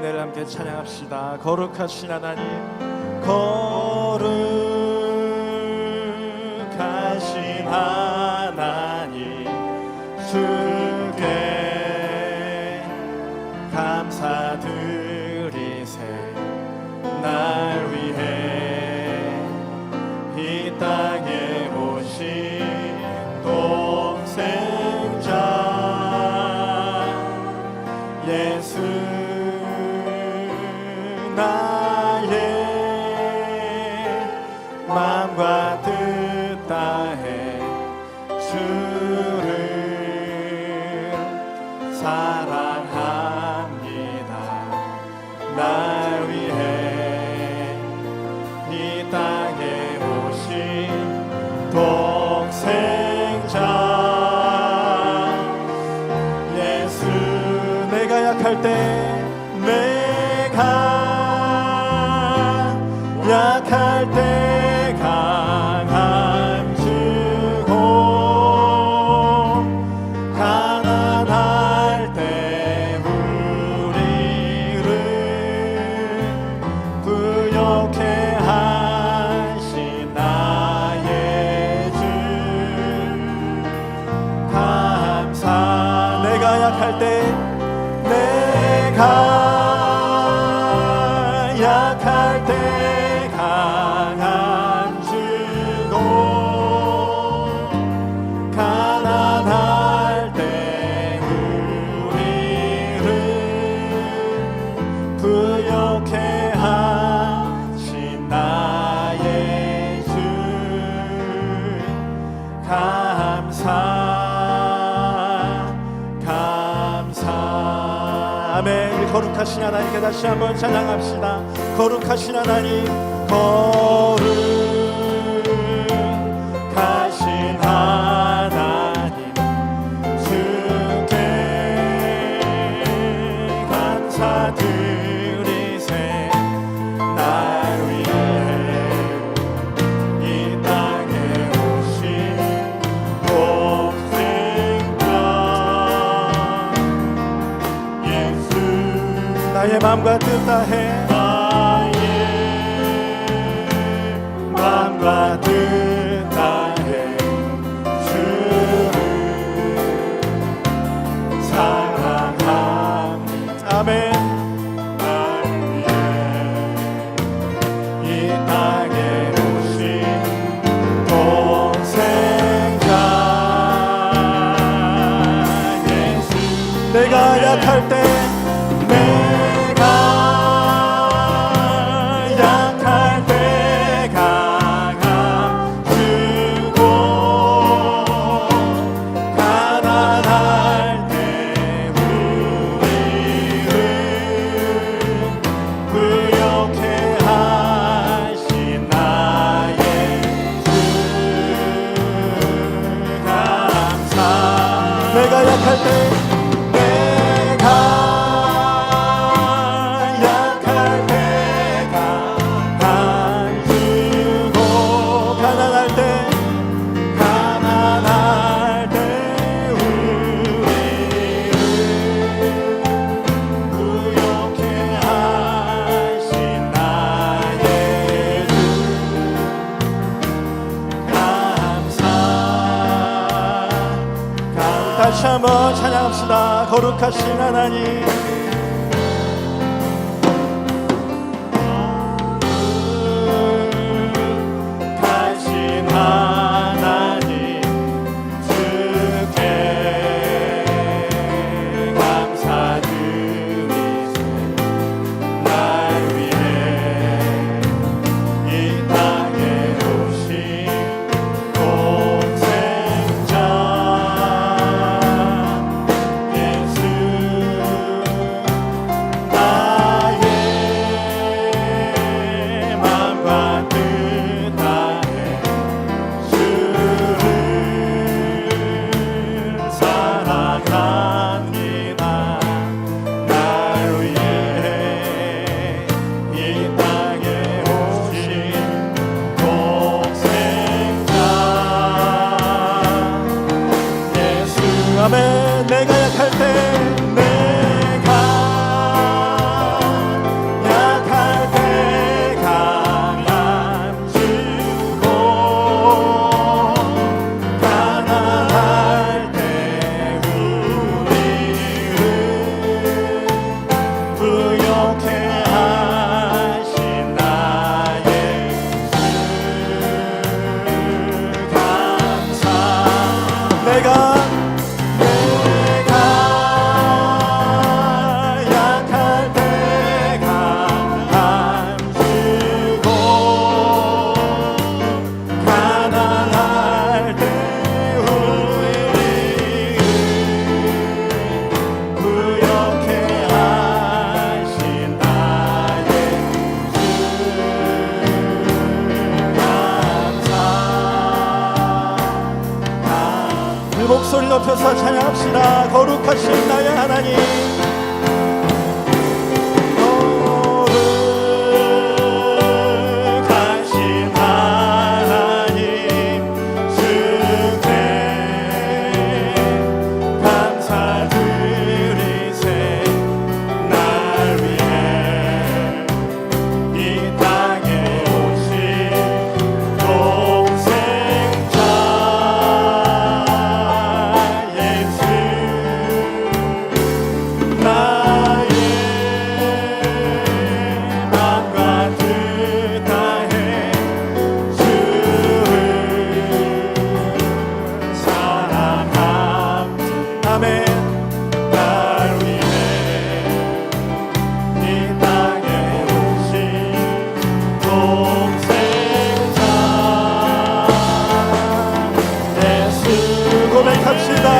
은혜를 함께 찬양합시다. 거룩하신 하나님, 거룩하신 하나님, 주. 연약할 때 하나님께 다시 한번 찬양합시다. 거룩하신 하나님 거룩 the head. 거룩하신 하나님. broken. 앞서서 찬양합시다. 거룩하신 나의 하나님. te.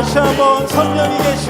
다시 한번 성령이 계시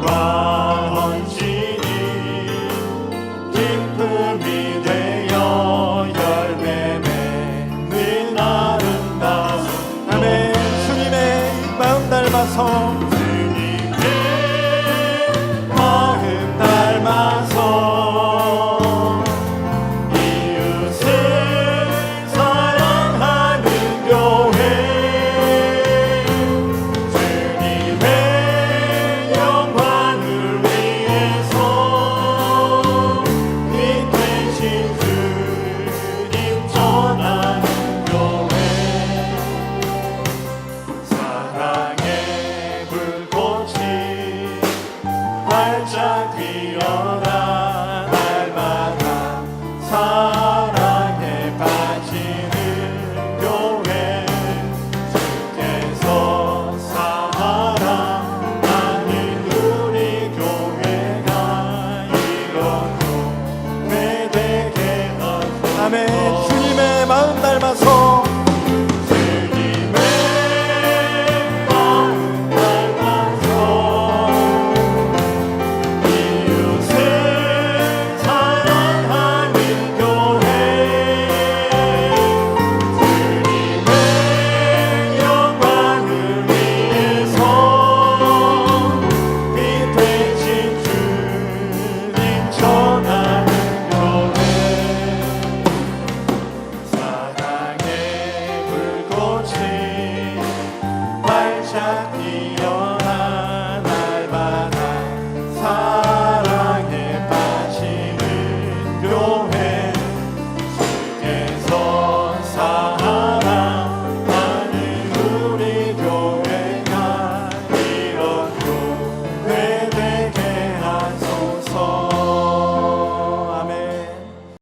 Bye.